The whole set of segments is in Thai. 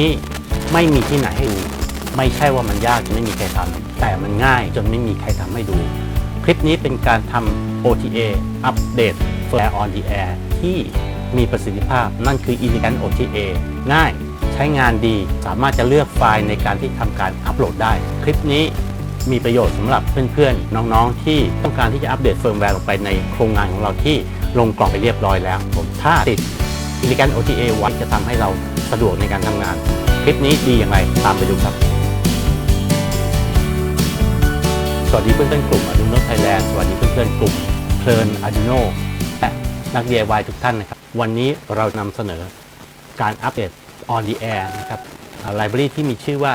นี้ไม่มีที่ไหนให้ดู ไม่ใช่ว่ามันยากจนไม่มีใครทำแต่มันง่ายจนไม่มีใครทำให้ดู คลิปนี้เป็นการทำ OTA อัปเดต Flare on the Air ที่มีประสิทธิภาพนั่นคือ Elegant OTA ง่ายใช้งานดีสามารถจะเลือกไฟล์ในการที่ทำการอัปโหลดได้ คลิปนี้มีประโยชน์สำหรับเพื่อนๆ น้องๆ ที่ต้องการที่จะอัปเดตเฟิร์มแวร์ลงไปในโครงงานของเราที่ลงกล่องไปเรียบร้อยแล้ว ผมถ้าติด Elegant OTA ไว้จะทำให้เราสะดวกในการทำงาน คลิปนี้ดีอย่างไรตามไปดูครับ สวัสดีเพื่อนๆกลุ่ม Arduino Thailand สวัสดีเพื่อนๆกลุ่มเพลิน Arduino และนัก DIY ทุกท่านนะครับ วันนี้เรานำเสนอการอัปเดต on the air นะครับไลบรารีที่มีชื่อว่า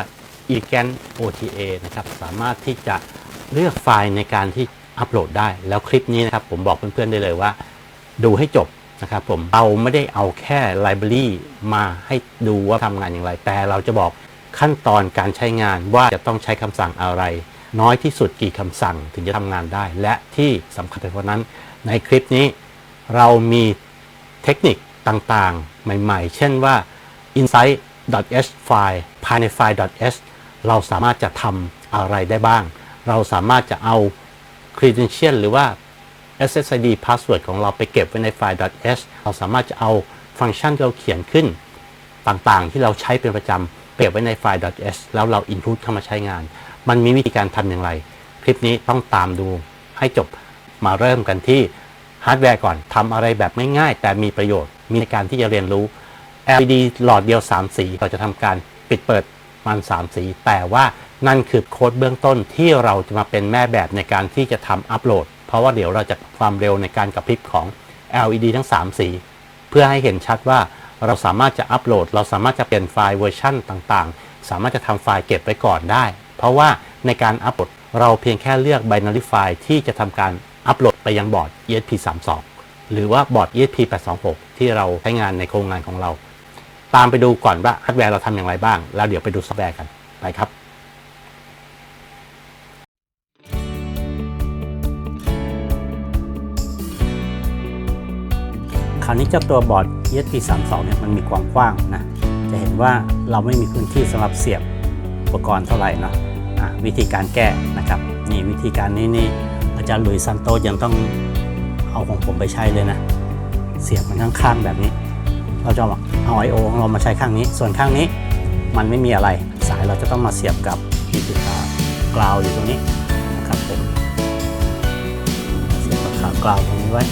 e g a n OTA นะครับสามารถที่จะเลือกไฟล์ในการที่อัปโหลดได้ แล้วคลิปนี้นะครับผมบอกเพื่อนๆได้เลยว่า ดูให้จบ นะครับผมเราไม่ได้เอาแค่ไลบรารีมาให้ดูว่าทำงานอย่างไร แต่เราจะบอกขั้นตอนการใช้งานว่าจะต้องใช้คำสั่งอะไร น้อยที่สุดกี่คำสั่งถึงจะทำงานได้ และที่สำคัญไปกว่านั้น ในคลิปนี้เรามีเทคนิคต่างๆ ใหม่ ๆ เช่นว่า insight.h ไฟล์ภายในไฟล์ .h เราสามารถจะทำอะไรได้บ้าง เราสามารถจะเอา credential หรือว่า SSID password ของเราไปเก็บไว้ในไฟล์ .h เราสามารถจะเอาฟังก์ชันที่เราเขียนขึ้น ต่างๆ ที่เราใช้เป็นประจำเก็บไว้ในไฟล์ .h แล้วเรา input เข้ามาใช้งาน มันมีวิธีการทำอย่างไร คลิปนี้ต้องตามดูให้จบมาเริ่มกันที่ฮาร์ดแวร์ก่อนทำอะไรแบบง่ายๆ แต่มีประโยชน์ มีในการที่จะเรียนรู้ LED หลอดเดียว 3 สีเราจะทำการปิดเปิดมัน3 สี แต่ว่านั่นคือโค้ดเบื้องต้นที่เราจะมาเป็นแม่แบบในการที่จะทำอัปโหลด ราะว่าเดี๋ยวเราจะความเร็วในการกระพริบของ LED ทั้ง 3 สี เพื่อให้เห็นชัดว่าเราสามารถจะอัปโหลด เราสามารถจะเปลี่ยนไฟล์เวอร์ชันต่างๆ สามารถจะทำไฟล์เก็บไว้ก่อนได้ เพราะว่าในการอัปโหลดเราเพียงแค่เลือก binary file ที่จะทำการอัปโหลดไปยังบอร์ด ESP32 หรือว่าบอร์ด ESP826 ที่เราใช้งานในโครงงานของเรา ตามไปดูก่อนว่าฮาร์ดแวร์เราทำอย่างไรบ้าง แล้วเดี๋ยวไปดูซอฟต์แวร์กันไปครับ คราวนี้เจ้าตัวบอร์ด ESP32 เนี่ยมันมีความกว้างนะ จะเห็นว่าเราไม่มีพื้นที่สำหรับเสียบอุปกรณ์เท่าไหร่เนาะะวิธีการแก้นะครับ นี่วิธีการนี้นี่อาจารย์หลุยซันโตยังต้องเอาของผมไปใช้เลยนะ เสียบมันข้างๆแบบนี้ เราจะเอา I/O ของเรามาใช้ข้างนี้ ส่วนข้างนี้มันไม่มีอะไร สายเราจะต้องมาเสียบกับที่ติดขากราวอยู่ตรงนี้นะครับผมเสียบกับขากราวตรงนี้ไว้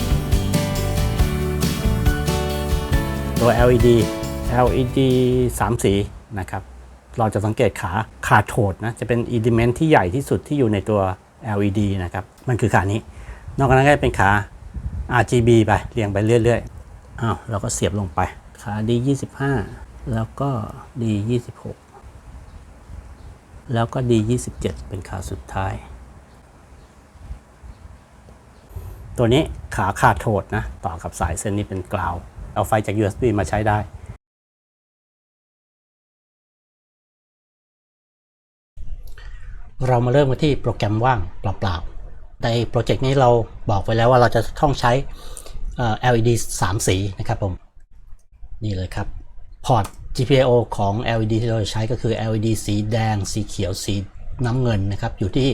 ตัว LED LED 3 สีนะครับ เราจะสังเกตขาขาโถดนะ จะเป็นอิเลเมนที่ใหญ่ที่สุดที่อยู่ในตัว LED นะครับ มันคือขานี้ นอกจากนั้นก็เป็นขา RGB ไปเรียงไปเรื่อยๆ อ้าวเราก็เสียบลงไป ขา D 25แล้วก็ D 26แล้วก็ D 27เป็นขาสุดท้าย ตัวนี้ขาขาดโถดนะ ต่อกับสายเส้นนี้เป็นกราว เอาไฟจาก USB มาใช้ได้ เรามาเริ่มกันที่โปรแกรมว่างเปล่าๆในโปรเจกต์นี้เราบอกไว้แล้วว่าเราจะต้องใช้ LED 3 สีนะครับผม นี่เลยครับ พอร์ต GPIO ของ LED ที่เราใช้ก็คือ LED สีแดง สีเขียว สีน้ำเงินนะครับ อยู่ที่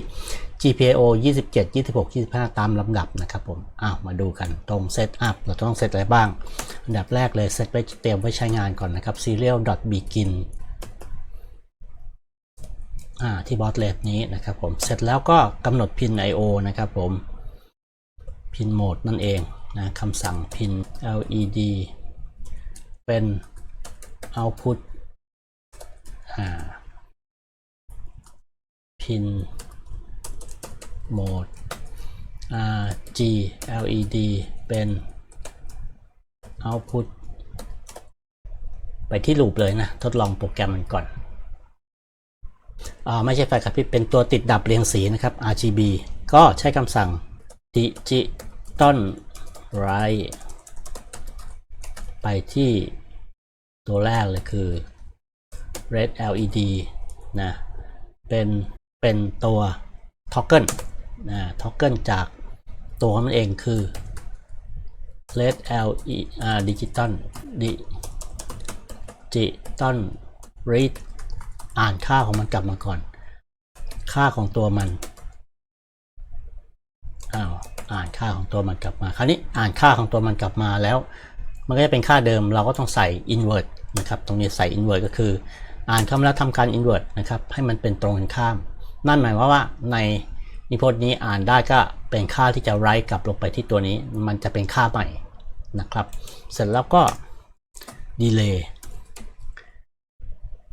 GPIO 27 26 25 ตามลำดับนะครับผม อ้าว มาดูกันตรงเซตอัพเราต้องเซตอะไรบ้าง อันดับแรกเลยเซตไว้เตรียมไว้ใช้งานก่อนนะครับ serial.begin อ่าที่บอสเลฟนี้นะครับผมเสร็จแล้วก็กำหนดพิน I/O นะครับผมพินโหมดนั่นเองนะคำสั่งพิน LED เป็น output อ่าพินโหมด RG LED เป็น output ไปที่ลูปเลยนะ ทดลองโปรแกรมมันก่อนอ่าไม่ใช่ไฟกระพริบเป็นตัวติดดับเรียงสีนะครับ RGB ก็ใช้คำสั่ง digital right ไปที่ตัวแรกเลยคือ red LED นะ เป็น เป็นตัว toggle นะ toggle จากตัวมันเองคือ LED อ่า digital digital read อ่านค่าของมันกลับมาก่อน ค่าของตัวมันอ้าวอ่านค่าของตัวมันกลับมาคราวนี้อ่านค่าของตัวมันกลับมาแล้ว มันก็จะเป็นค่าเดิมเราก็ต้องใส่ invert นะครับตรงนี้ใส่ invert ก็คือ อ่านคำแล้วทำการ invert นะครับให้มันเป็นตรงกันข้าม นั่นหมายความว่าใน นิพจน์นี้อ่านได้ก็เป็นค่าที่จะ write กลับลงไปที่ตัวนี้ มันจะเป็นค่าใหม่นะครับ เสร็จแล้วก็ delay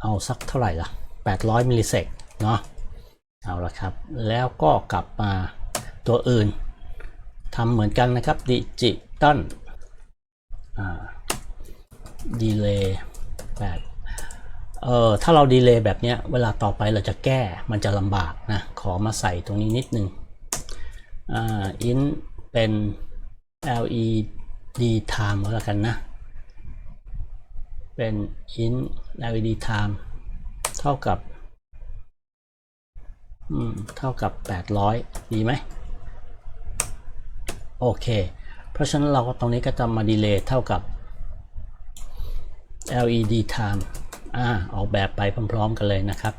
เอาสักเท่าไหร่ล่ะ 800มิลลิเซกเนาะเอาละครับ แล้วก็กลับมาตัวอื่นทำเหมือนกันนะครับดิจิตอลดีเลย์8 เอ่อถ้าเราดีเลย์แบบเนี้ยเวลาต่อไปเราจะแก้มันจะลำบากนะ ขอมาใส่ตรงนี้นิดนึงอ่า in เป็น led time ก็แล้วกันนะ เป็น in led time เท่ากับอืมเท่ากับ 800 ดีไหมโอเค เพราะฉะนั้นเราก็ตรงนี้ก็จะมาดีเลย์เท่ากับ LED time อ่าออกแบบไปพร้อมๆกันเลยนะครับ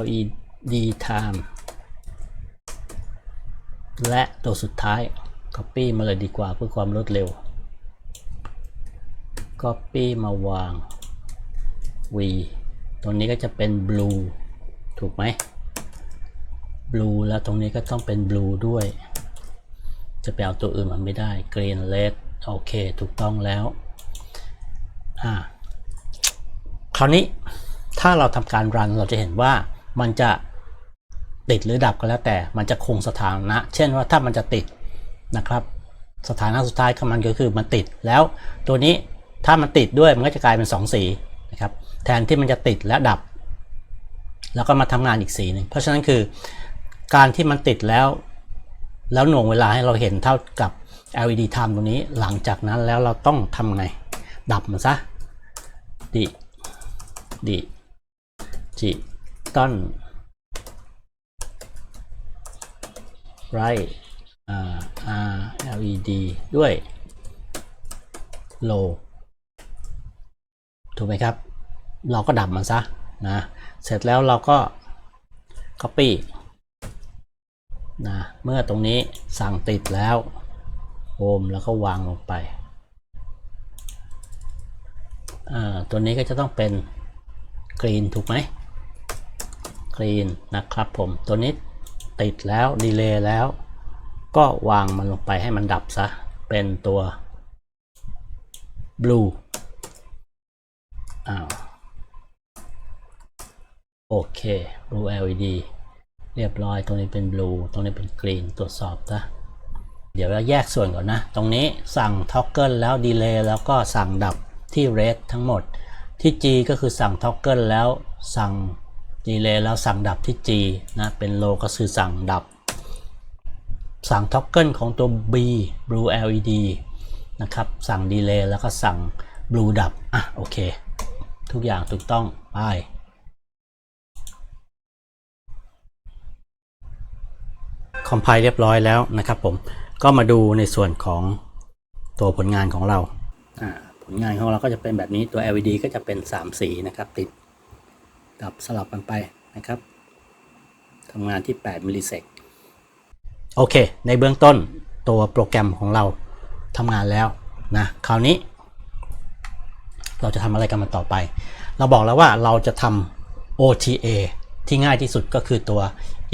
LED time และตัวสุดท้าย Copy มาเลยดีกว่าเพื่อความรวดเร็ว Copy มาวาง V ตรงนี้ก็จะเป็น blue ถูกไหม blue แล้วตรงนี้ก็ต้องเป็น blue ด้วย จะไปเอาตัวอื่นมันไม่ได้ green red โอเค ถูกต้องแล้ว อ่า คราวนี้ถ้าเราทำการรันเราจะเห็นว่ามันจะติดหรือดับก็แล้วแต่ มันจะคงสถานะ เช่นว่าถ้ามันจะติดนะครับ สถานะสุดท้ายของมันก็คือมันติดแล้วตัวนี้ถ้ามันติดด้วยมันก็จะกลายเป็น 2 สีนะครับแทนที่มันจะติดและดับ แล้วก็มาทำงานอีกสีหนึ่งเพราะฉะนั้นคือการที่มันติดแล้ว แล้วหน่วงเวลาให้เราเห็นเท่ากับ LED time ตรงนี้หลังจากนั้นแล้วเราต้องทำไง ดับมันซะดิ ดิจิต้นไรอ่า R LED ด้วย low ถูกไหมครับ เราก็ดับมันซะนะ เสร็จแล้วเราก็ copy นะ เมื่อตรงนี้สั่งติดแล้วโฮมแล้วก็วางลงไป ตัวนี้ก็จะต้องเป็น กรีนถูกไหมกรีนนะครับผมตัวนี้ติดแล้วดีเลย์แล้ว ก็วางมันลงไปให้มันดับซะ เป็นตัว blue อ้าวโอเค blue LED เรียบร้อยตรงนี้เป็น blue ตรงนี้เป็น green ตรวจสอบนะเดี๋ยวเราแยกส่วนก่อนนะ ตรงนี้สั่ง toggle แล้ว delay แล้วก็สั่งดับที่ red ทั้งหมด ที่ G ก็คือสั่ง toggle แล้วสั่ง delay แล้วสั่งดับที่ G นะเป็น low ก็คือสั่งดับ สั่ง toggle ของตัว B blue LED นะครับสั่ง delay แล้วก็สั่ง blue ดับอะโอเค ทุกอย่างถูกต้องไปคอมไพล์เรียบร้อยแล้วนะครับผมก็มาดูในส่วนของตัวผลงานของเราอ่า ลงานของเราก็จะเป็นแบบนี้ตัว LED ก็จะเป็น 3 สีนะครับ ติดดับสลับกันไปนะครับทำงานที่ 8 มิลลิเซกโอเค ในเบื้องต้นตัวโปรแกรมของเราทำงานแล้วนะคราวนี้ เราจะทำอะไรกันมาต่อไป เราบอกแล้วว่าเราจะทำ OTA ที่ง่ายที่สุดก็คือตัว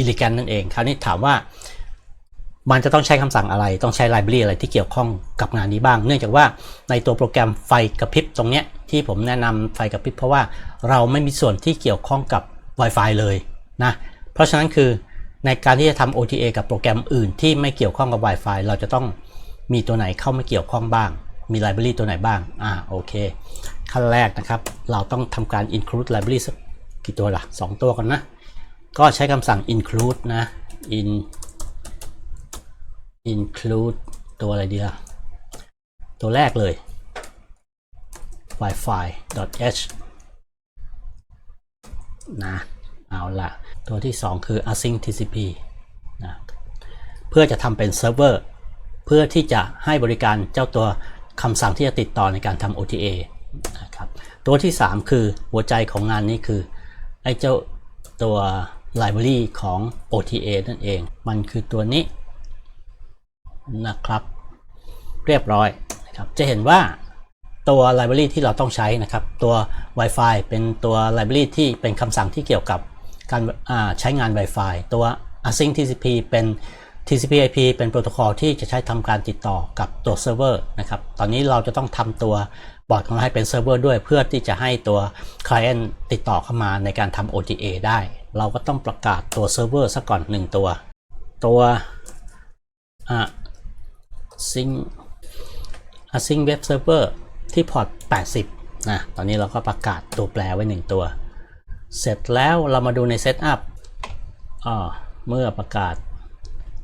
elegant นั่นเอง คราวนี้ถามว่า มันจะต้องใช้คำสั่งอะไร ต้องใช้ไลบรารีอะไรที่เกี่ยวข้องกับงานนี้บ้าง เนื่องจากว่าในตัวโปรแกรมไฟกระพริบตรงเนี้ยที่ผมแนะนำไฟกระพริบเพราะว่าเราไม่มีส่วนที่เกี่ยวข้องกับ Wi-Fi เลยนะ เพราะฉะนั้นคือในการที่จะทำ OTA กับโปรแกรมอื่นที่ไม่เกี่ยวข้องกับ Wi-Fi เราจะต้องมีตัวไหนเข้ามาเกี่ยวข้องบ้าง มีไลบรารีตัวไหนบ้าง อ่าโอเค ขั้นแรกนะครับ เราต้องทำการ include library สักกี่ตัวล่ะ 2 ตัวก่อนนะ ก็ใช้คำสั่ง include นะ in include ตัวอะไรดีล่ะ ตัวแรกเลย wifi h นะ เอาละตัวที่ 2 คือ async tcp นะ เพื่อจะทำเป็นเซิร์ฟเวอร์ เพื่อที่จะให้บริการเจ้าตัวคำสั่งที่จะติดต่อในการทำ OTA นะครับตัวที่ 3 คือหัวใจของงานนี้คือ ไอ้เจ้าตัว library ของ OTA นั่นเอง มันคือตัวนี้ นะครับ เรียบร้อยนะครับจะเห็นว่าตัว library ที่เราต้องใช้นะครับ ตัว Wi-Fi เป็นตัว library ที่เป็นคำสั่งที่เกี่ยวกับการใช้งาน Wi-Fi ตัว async TCP เป็น TCP/IP เป็นโปรโตคอลที่จะใช้ทำการติดต่อกับตัวเซิร์ฟเวอร์นะครับ ตอนนี้เราจะต้องทำตัวบอร์ดของเราให้เป็นเซิร์ฟเวอร์ด้วยเพื่อที่จะให้ตัว Client ติดต่อเข้ามาในการทำ OTA ได้ เราก็ต้องประกาศตัวเซิร์ฟเวอร์ซะก่อน 1 ตัว ตัว อ่า sync async web server ที่พอร์ต 80 นะ ตอนนี้เราก็ประกาศตัวแปรไว้ 1 ตัว เสร็จแล้วเรามาดูใน setup อ่าเมื่อประกาศ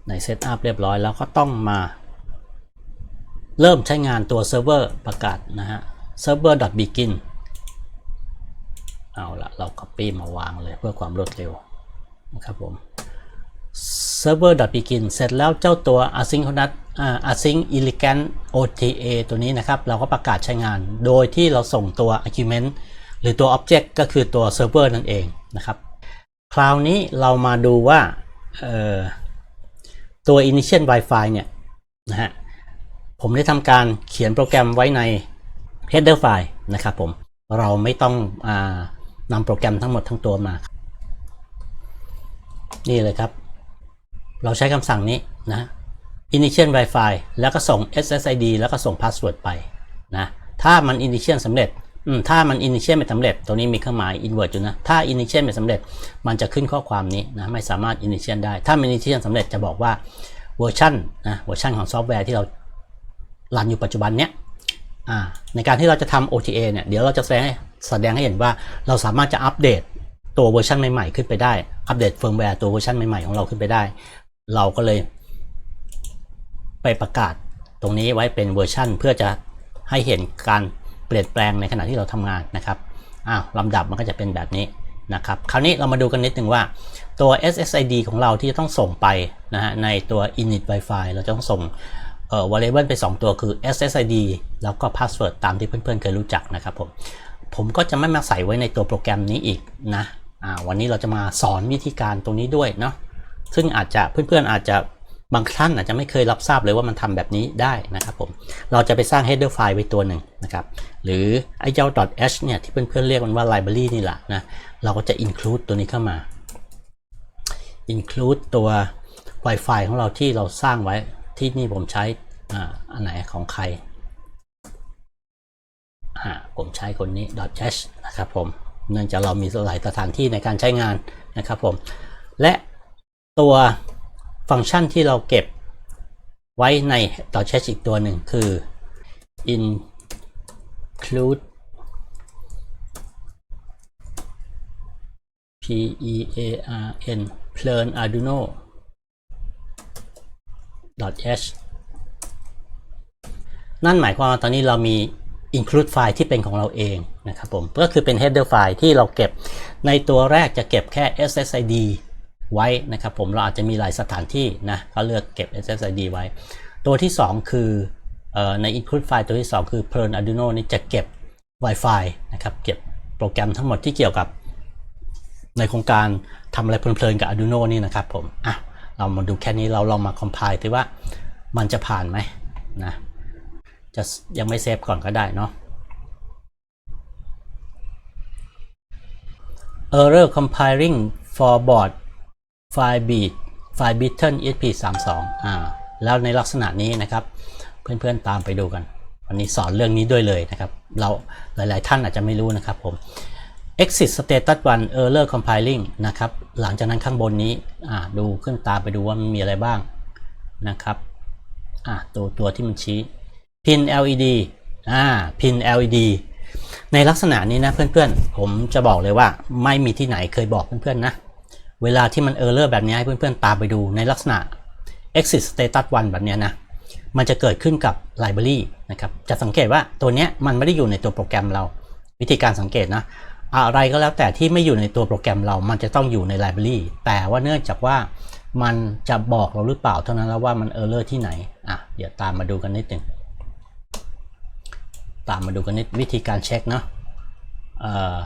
ใน setup เรียบร้อยแล้วก็ต้องมา เริ่มใช้งานตัวเซิร์ฟเวอร์ประกาศนะฮะ server begin เอาละเรา copy มาวางเลยเพื่อความรวดเร็วนะครับผม server begin เสร็จแล้วเจ้าตัว asynchronous async elegant OTA ตัวนี้นะครับ เราก็ประกาศใช้งาน โดยที่เราส่งตัว argument หรือตัว object ก็คือตัว server นั่นเองนะครับ คราวนี้เรามาดูว่าเอ่อตัว initial Wi-Fi เนี่ยนะฮะผมได้ทำการเขียนโปรแกรมไว้ใน header file นะครับผม เราไม่ต้องอนำโปรแกรมทั้งหมดทั้งตัวมา นี่เลยครับ เราใช้คำสั่งนี้นะ initial Wi-Fi แล้วก็ส่ง SSID แล้วก็ส่ง password ไปนะ ถ้ามัน initial สำเร็จถ้ามัน initial ไม่สำเร็จ ตัวนี้มีเครื่องหมาย invert อยู่นะ ถ้า initial ไม่สำเร็จ มันจะขึ้นข้อความนี้นะ ไม่สามารถ initial ได้ ถ้า initial สำเร็จจะบอกว่าเวอร์ชันนะเวอร์ชันของซอฟต์แวร์ที่เรารันอยู่ปัจจุบันเนี้ยในการที่เราจะทำ OTA เนี่ย เดี๋ยวเราจะแสดงให้แสดงให้เห็นว่าเราสามารถจะอัปเดตตัวเวอร์ชันใหม่ๆขึ้นไปได้ อัปเดตเฟิร์มแวร์ตัวเวอร์ชันใหม่ๆของเราขึ้นไปได้ เราก็เลยไปประกาศตรงนี้ไว้เป็นเวอร์ชันเพื่อจะให้เห็นการเปลี่ยนแปลงในขณะที่เราทำงานนะครับอ้าวลำดับมันก็จะเป็นแบบนี้นะครับ คราวนี้เรามาดูกันนิดหนึ่งว่าตัว SSID ของเราที่จะต้องส่งไปนะฮะในตัว init Wi-Fi เราจะต้องส่งเอ่อ variable ไป 2 ตัวคือ SSID แล้วก็ password ตามที่เพื่อนๆ เคยรู้จักนะครับผม ผมก็จะไม่มาใส่ไว้ในตัวโปรแกรมนี้อีกนะ อ่า วันนี้เราจะมาสอนวิธีการตรงนี้ด้วยเนาะ ซึ่งอาจจะเพื่อนๆอาจจะบางท่านอาจจะไม่เคยรับทราบเลยว่ามันทำแบบนี้ได้นะครับผม เราจะไปสร้าง header file ไว้ตัวหนึ่งนะครับ หรือไอ้เจ้า .h เนี่ยที่เพื่อนๆเรียกมันว่า library นี่แหละนะ เราก็จะ include ตัวนี้เข้ามา include ตัว Wi-Fi ของเราที่เราสร้างไว้ที่นี่ผมใช้อ่าอันไหนของใครอ่าผมใช้คนนี้ .h นะครับผม เนื่องจากเรามีหลายสถานที่ในการใช้งานนะครับผม และ ตัวฟังก์ชันที่เราเก็บไว้ใน .h อีกตัวหนึ่งคือ include p e a r n learn arduino h นั่นหมายความว่าตอนนี้เรามี include ไฟล์ที่เป็นของเราเองนะครับผม ก็คือเป็น header ไฟล์ที่เราเก็บ ในตัวแรกจะเก็บแค่ SSID ไว้นะครับผมเราอาจจะมีหลายสถานที่นะก็เลือกเก็บ SSID ไว้ ตัวที่ 2 คือใน include ไฟล์ตัวที่ 2 คือ Learn Arduino นี่จะเก็บ Wi-Fi นะครับเก็บโปรแกรมทั้งหมดที่เกี่ยวกับ ในโครงการทำอะไรเพลินๆกับ Arduino นี่นะครับผมอะเรามาดูแค่นี้เราลองมา compile ดูว่ามันจะผ่านไหมนะจะยังไม่เซฟก่อนก็ได้เนาะ error compiling for board file beat file beaten esp32 อ่าแล้วในลักษณะนี้นะครับเพื่อนๆตามไปดูกัน วันนี้สอนเรื่องนี้ด้วยเลยนะครับ เราหลายๆท่านอาจจะไม่รู้นะครับผม exit status 1 error compiling นะครับ หลังจากนั้นข้างบนนี้อ่าดูขึ้นตามไปดูว่ามันมีอะไรบ้างนะครับอ่าตัวตัวที่มันชี้ pin LED อ่า pin LED ในลักษณะนี้นะเพื่อนๆ ผมจะบอกเลยว่าไม่มีที่ไหนเคยบอกเพื่อนๆนะ เวลาที่มัน error แบบนี้ให้เพื่อนๆตามไปดูในลักษณะ exit status 1 แบบนี้นะ มันจะเกิดขึ้นกับ library นะครับ จะสังเกตว่าตัวนี้มันไม่ได้อยู่ในตัวโปรแกรมเรา วิธีการสังเกตนะ อะไรก็แล้วแต่ที่ไม่อยู่ในตัวโปรแกรมเรา มันจะต้องอยู่ใน library แต่ว่าเนื่องจากว่ามันจะบอกเราหรือเปล่าเท่านั้นแล้วว่ามัน error ที่ไหน อะ เดี๋ยวตามมาดูกันนิดหนึ่ง ตามมาดูกันนิดวิธีการเช็คเนาะเอ่อ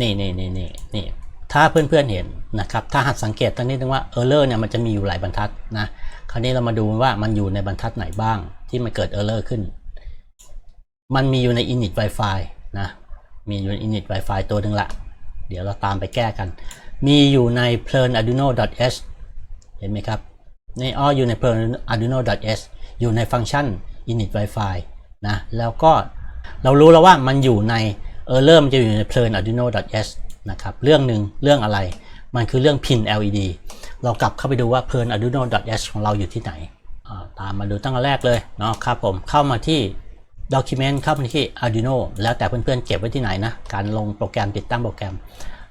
นี่นี่นี่นี่นี่ ถ้าเพื่อนๆเห็นนะครับถ้าหัดสังเกตตั้งนิดนึงว่า error เนี่ยมันจะมีอยู่หลายบรรทัดนะคราวนี้เรามาดูว่ามันอยู่ในบรรทัดไหนบ้างที่มันเกิด error ขึ้น มันมีอยู่ใน init wi-fi นะมีอยู่ใน init wi-fi ตัวหนึ่งละ เดี๋ยวเราตามไปแก้กัน มีอยู่ใน plern arduino.h เห็นไหมครับในอ้ออยู่ใน plern arduino.h อยู่ในฟังก์ชัน init wi-fi นะแล้วก็เรารู้แล้วว่ามันอยู่ใน error มันจะอยู่ใน plern arduino.h นะครับเรื่องหนึ่งเรื่องอะไร มันคือเรื่อง pin LED เรากลับเข้าไปดูว่า plern arduino.h ของเราอยู่ที่ไหน ตามมาดูตั้งแต่แรกเลยเนาะครับผมเข้ามาที่ document เข้ามาที่ arduino แล้วแต่เพื่อนๆเก็บไว้ที่ไหนนะ การลงโปรแกรมติดตั้งโปรแกรม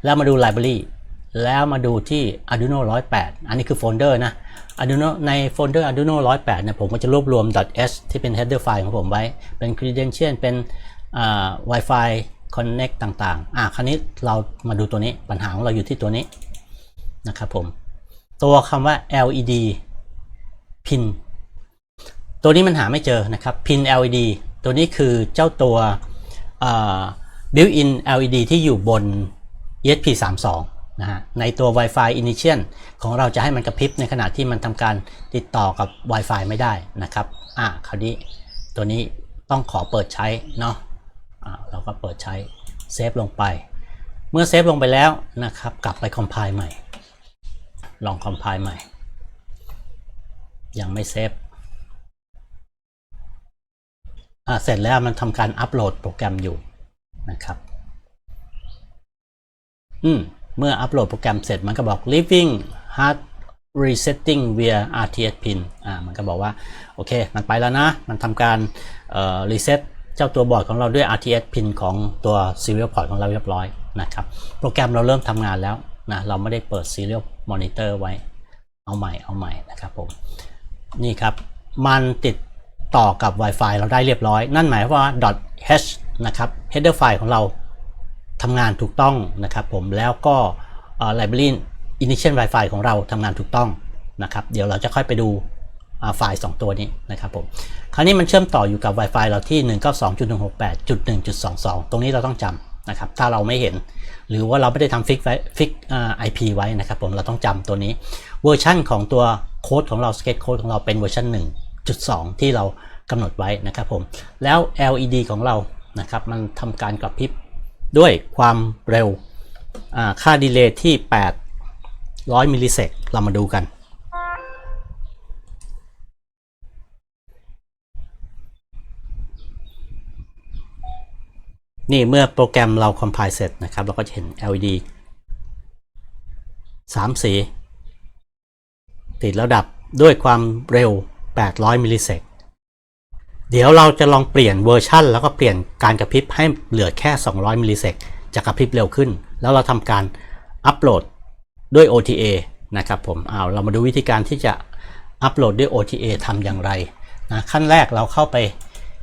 แล้วมาดู library แล้วมาดูที่ arduino 108 อันนี้คือโฟลเดอร์นะ arduino ในโฟลเดอร์ arduino 108เนี่ยผมก็จะรวบรวม .h ที่เป็น header file ของผมไว้ เป็น credential เป็น wi-fi connect ต่างๆ อะคราวนี้เรามาดูตัวนี้ปัญหาของเราอยู่ที่ตัวนี้นะครับผม ตัวคำว่า LED pin ตัวนี้มันหาไม่เจอนะครับ pin LED ตัวนี้คือเจ้าตัว built-in LED ที่อยู่บน ESP32 นะฮะ ในตัว Wi-Fi Initial ของเราจะให้มันกระพริบในขณะที่มันทำการติดต่อกับ Wi-Fi ไม่ได้นะครับ อะคราวนี้ตัวนี้ต้องขอเปิดใช้เนาะ เราก็เปิดใช้เซฟลงไป เมื่อเซฟลงไปแล้วนะครับกลับไป compile ใหม่ ลอง compile ใหม่ ยังไม่เซฟเสร็จแล้วมันทำการอัปโหลดโปรแกรมอยู่นะครับอืมเมื่ออัปโหลดโปรแกรมเสร็จมันก็บอก living hard resetting via RTS pin อ่ามันก็บอกว่า โอเค มันไปแล้วนะ มันทำการเอ่อ reset เจ้าตัวบอร์ดของเราด้วย RTS pin ของตัว serial port ของเราเรียบร้อยนะครับ โปรแกรมเราเริ่มทำงานแล้วนะ เราไม่ได้เปิด serial monitor ไว้ เอาใหม่ เอาใหม่นะครับผม นี่ครับ มันติดต่อกับ Wi-Fi เราได้เรียบร้อย นั่นหมายว่า .h นะครับ header file ของเราทำงานถูกต้องนะครับผม แล้วก็ library initial Wi-Fi ของเราทำงานถูกต้องนะครับ เดี๋ยวเราจะค่อยไปดู ไฟล์ 2 ตัวนี้นะครับผมคราวนี้มันเชื่อมต่ออยู่กับ Wi-Fi เราที่ 192.168.1.22 ตรงนี้เราต้องจำนะครับถ้าเราไม่เห็น หรือว่าเราไม่ได้ทำฟิกไว้ฟิกอ่า IP ไว้นะครับผมเราต้องจำตัวนี้เวอร์ชันของตัวโค้ดของเรา Sketch Code ของเราเป็นเวอร์ชัน1.2 ที่เรากำหนดไว้นะครับผมแล้ว LED ของเรานะครับมันทำการกระพริบด้วยความเร็วค่าดีเลย์ที่ 800 มิลลิเซกเรามาดูกัน นี่เมื่อโปรแกรมเรา compile เสร็จนะครับ เราก็จะเห็น LED 3 สี ติดแล้วดับด้วยความเร็ว 800 มิลลิเซกเดี๋ยวเราจะลองเปลี่ยนเวอร์ชันแล้วก็เปลี่ยนการกระพริบให้เหลือแค่ 200 มิลลิเซกจะกระพริบเร็วขึ้น แล้วเราทำการอัปโหลดด้วย OTA นะครับผมเอาเรามาดูวิธีการที่จะอัปโหลดด้วย OTA ทำอย่างไรนะขั้นแรกเราเข้าไป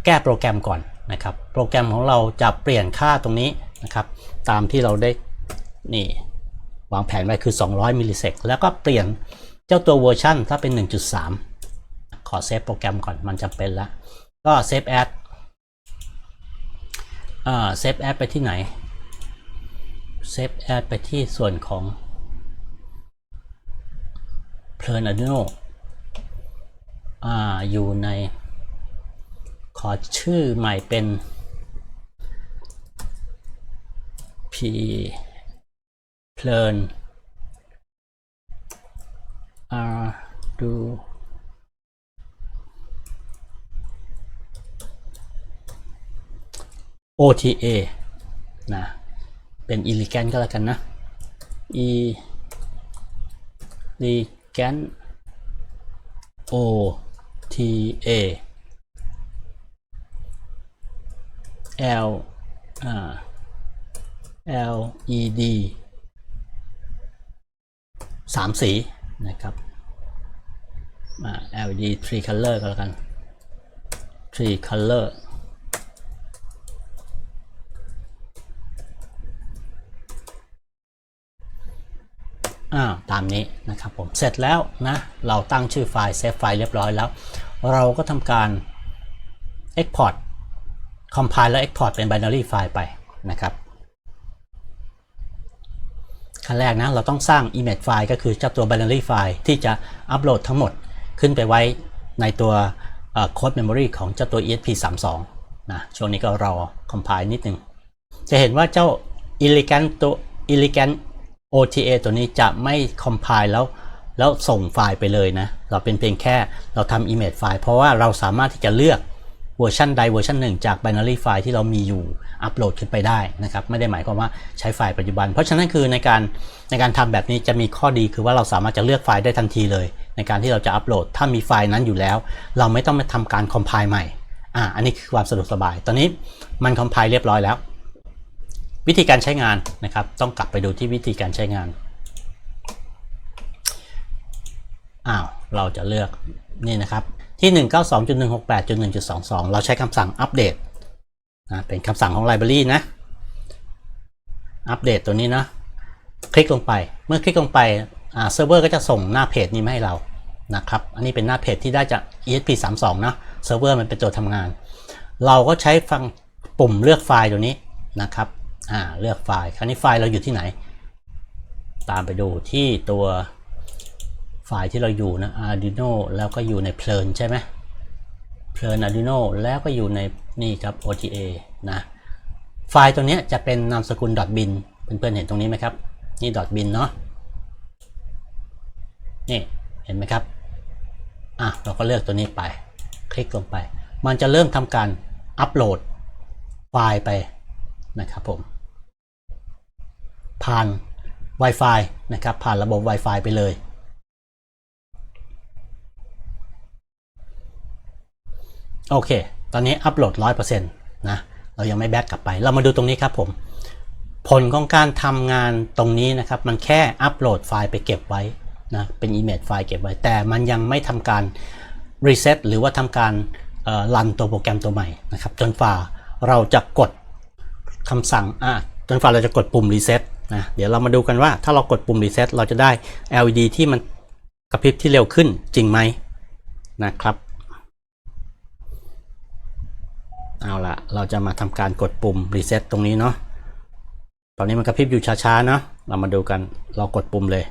แก้โปรแกรมก่อน นะครับ โปรแกรมของเราจะเปลี่ยนค่าตรงนี้นะครับ ตามที่เราได้นี่วางแผนไว้คือ 200มิลลิเซกแล้วก็เปลี่ยนเจ้าตัวเวอร์ชันถ้าเป็น 1.3 ขอเซฟโปรแกรมก่อนมันจำเป็นแล้ว ก็เซฟแอดเซฟแอดไปที่ไหนเซฟแอดไปที่ส่วนของเพลิน Arduino อ่าอยู่ใน ขอชื่อใหม่เป็น p เพลิน Ardu OTA นะ เป็น elegant ก็แล้วกันนะ elegant OTA L อ่า LED สามสีนะครับอ่า LED three color ก็แล้วกัน three color อ่าตามนี้นะครับผมเสร็จแล้วนะเราตั้งชื่อไฟล์เซฟไฟล์เรียบร้อยแล้ว เราก็ทำการ Export compile และ export เป็น binary file ไปนะครับขั้นแรกนะเราต้องสร้าง image file ก็คือเจ้าตัว binary file ที่จะอัปโหลดทั้งหมดขึ้นไปไว้ในตัว code memory ของเจ้าตัว ESP32 นะช่วงนี้ก็รอ compile นิดนึง จะเห็นว่าเจ้า elegant ตัว elegant OTA ตัวนี้จะไม่ compile แล้วแล้วส่งไฟล์ไปเลยนะ เราเป็นเพียงแค่เราทำ image ไฟล์เพราะว่าเราสามารถที่จะเลือก เวอร์ชันใดเวอร์ชันหนึ่งจาก binary ไฟล์ที่เรามีอยู่อัปโหลดขึ้นไปได้นะครับไม่ได้หมายความว่าใช้ไฟล์ปัจจุบัน เพราะฉะนั้นคือในการในการทำแบบนี้จะมีข้อดีคือว่าเราสามารถจะเลือกไฟล์ได้ทันทีเลย ในการที่เราจะอัปโหลด ถ้ามีไฟล์นั้นอยู่แล้ว เราไม่ต้องมาทำการ compile ใหม่อ่าอันนี้คือความสะดวกสบาย ตอนนี้มัน compile เรียบร้อยแล้ว วิธีการใช้งานนะครับต้องกลับไปดูที่วิธีการใช้งานอ้าวเราจะเลือกนี่นะครับ ที่ 192.168.1.22 เราใช้คำสั่งอัปเดตนะเป็นคำสั่งของ Library นะ อัปเดตตัวนี้นะ คลิกลงไป เมื่อคลิกลงไปอ่าเซิร์ฟเวอร์ก็จะส่งหน้าเพจนี้มาให้เรา นะครับ อันนี้เป็นหน้าเพจที่ได้จาก ESP32 นะเซิร์ฟเวอร์มันเป็นตัวทำงาน เราก็ใช้ฟังปุ่มเลือกไฟล์ตัวนี้นะครับ อ่า เลือกไฟล์ คราวนี้ไฟล์เราอยู่ที่ไหน ตามไปดูที่ตัว ไฟล์ที่เราอยู่นะ Arduino แล้วก็อยู่ในเพลินใช่ไหมเพลิน Arduino แล้วก็อยู่ในนี่ครับ OTA นะไฟล์ตัวนี้จะเป็นนามสกุล .bin เพื่อนๆเห็นตรงนี้ไหมครับ นี่ .bin เนาะนี่เห็นไหมครับอะเราก็เลือกตัวนี้ไป คลิกลงไป มันจะเริ่มทำการอัปโหลดไฟล์ไปนะครับผม ผ่าน Wi-Fi นะครับผ่านระบบ Wi-Fi ไปเลย โอเค ตอนนี้อัปโหลด 100%นะ เรายังไม่แบ็กกลับไป เรามาดูตรงนี้ครับผม ผลของการทำงานตรงนี้นะครับ มันแค่อัปโหลดไฟล์ไปเก็บไว้นะ เป็น image ไฟล์เก็บไว้ แต่มันยังไม่ทำการ reset หรือว่าทำการรันตัวโปรแกรมตัวใหม่นะครับ จนฝ่าเราจะกดคำสั่งอะจนฝ่าเราจะกดปุ่ม reset นะ เดี๋ยวเรามาดูกันว่าถ้าเรากดปุ่ม reset เราจะได้ LED ที่มันกระพริบที่เร็วขึ้นจริงไหมนะครับ เอาละเราจะมาทำการกดปุ่ม reset ตรงนี้เนาะตอนนี้มันกระพริบอยู่ช้าๆเนาะเรามาดูกันเรากดปุ่มเลย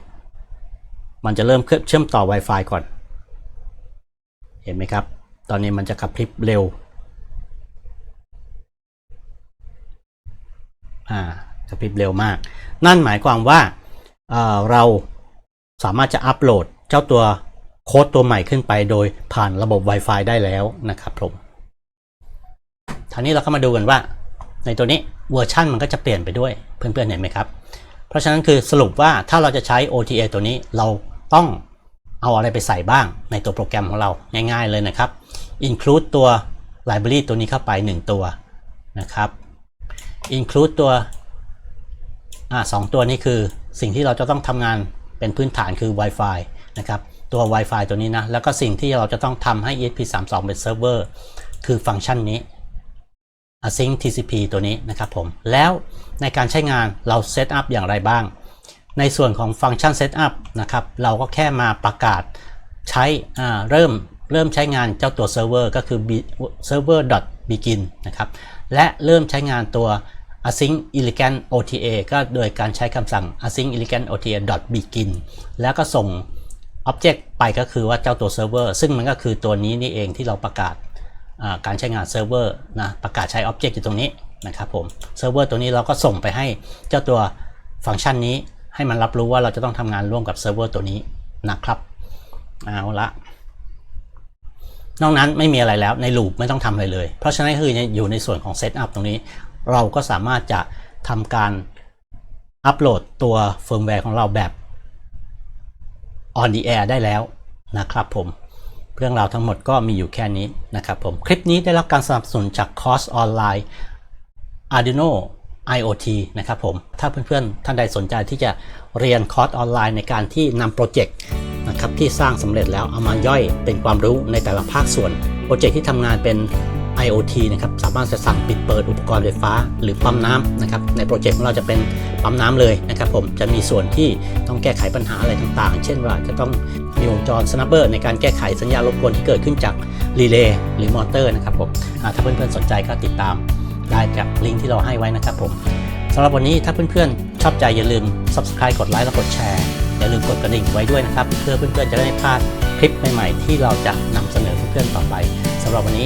มันจะเริ่มเชื่อมต่อ Wi-Fi ก่อน เห็นไหมครับ ตอนนี้มันจะกระพริบเร็วอ่ากระพริบเร็วมาก นั่นหมายความว่าเเราสามารถจะอัปโหลดเจ้าตัวโค้ดตัวใหม่ขึ้นไปโดยผ่านระบบ Wi-Fi ได้แล้วนะครับผม ทีนี้เราก็มาดูกันว่า ในตัวนี้เวอร์ชันมันก็จะเปลี่ยนไปด้วยเพื่อนๆเห็นไหมครับ เพราะฉะนั้นคือสรุปว่าถ้าเราจะใช้ OTA ตัวนี้เราต้องเอาอะไรไปใส่บ้างในตัวโปรแกรมของเราง่ายๆเลยนะครับ include ตัว library ตัวนี้เข้าไป 1 ตัวนะครับ include ตัวอ่าสองตัวนี้คือสิ่งที่เราจะต้องทำงานเป็นพื้นฐานคือ Wi-Fi นะครับตัว Wi-Fi ตัวนี้นะ แล้วก็สิ่งที่เราจะต้องทำให้ ESP32 เป็นเซิร์ฟเวอร์คือฟังก์ชันนี้ async TCP ตัวนี้นะครับผม แล้วในการใช้งานเราเซตอัพอย่างไรบ้าง ในส่วนของฟังก์ชันเซตอัพนะครับ เราก็แค่มาประกาศใช้เริ่มเริ่มใช้งานเจ้าตัวเซิร์ฟเวอร์ก็คือ server begin นะครับ และเริ่มใช้งานตัว async elegant OTA ก็โดยการใช้คำสั่ง async elegant OTA begin แล้วก็ส่ง object ไปก็คือว่าเจ้าตัวเซิร์ฟเวอร์ซึ่งมันก็คือตัวนี้นี่เองที่เราประกาศ การใช้งานเซิร์ฟเวอร์นะประกาศใช้ Object อยู่ตรงนี้นะครับผมเซิร์ฟเวอร์ตัวนี้เราก็ส่งไปให้เจ้าตัวฟังก์ชันนี้ให้มันรับรู้ว่าเราจะต้องทำงานร่วมกับเซิร์ฟเวอร์ตัวนี้นะครับเอาละนอกนั้นไม่มีอะไรแล้วในลูปไม่ต้องทำอะไรเลย เพราะฉะนั้นคืออยู่ในส่วนของเซตอัพตรงนี้ เราก็สามารถจะทำการอัปโหลดตัวเฟิร์มแวร์ของเราแบบ on the air ได้แล้วนะครับผม เรื่องราวทั้งหมดก็มีอยู่แค่นี้นะครับผมคลิปนี้ได้รับการสนับสนุนจากคอร์สออนไลน์ Arduino IoT นะครับผมถ้าเพื่อนๆ ท่านใดสนใจที่จะเรียนคอร์สออนไลน์ในการที่นำโปรเจกต์นะครับที่สร้างสำเร็จแล้วเอามาย่อยเป็นความรู้ในแต่ละภาคส่วน โปรเจกต์ที่ทำงานเป็น IoT นะครับสามารถจะสั่งปิดเปิดอุปกรณ์ไฟฟ้า หรือปั๊มน้ำนะครับในโปรเจกต์ของเราจะเป็นปั๊มน้ำเลยนะครับผมจะมีส่วนที่ต้องแก้ไขปัญหาอะไรต่างๆ เช่นว่าจะต้องมีวงจรสนับเบอร์ในการแก้ไขสัญญาณรบกวนที่เกิดขึ้นจากรีเลย์หรือมอเตอร์นะครับผมถ้าเพื่อนๆสนใจก็ติดตามได้จากลิงก์ที่เราให้ไว้นะครับผมสำหรับวันนี้ถ้าเพื่อนๆชอบใจอย่าลืม subscribe กดไลค์และกดแชร์อย่าลืมกดกระดิ่งไว้ด้วยนะครับ เพื่อเพื่อนๆจะได้ไม่พลาดคลิปใหม่ๆ ที่เราจะนำเสนอเพื่อนๆต่อไปสำหรับวันนี้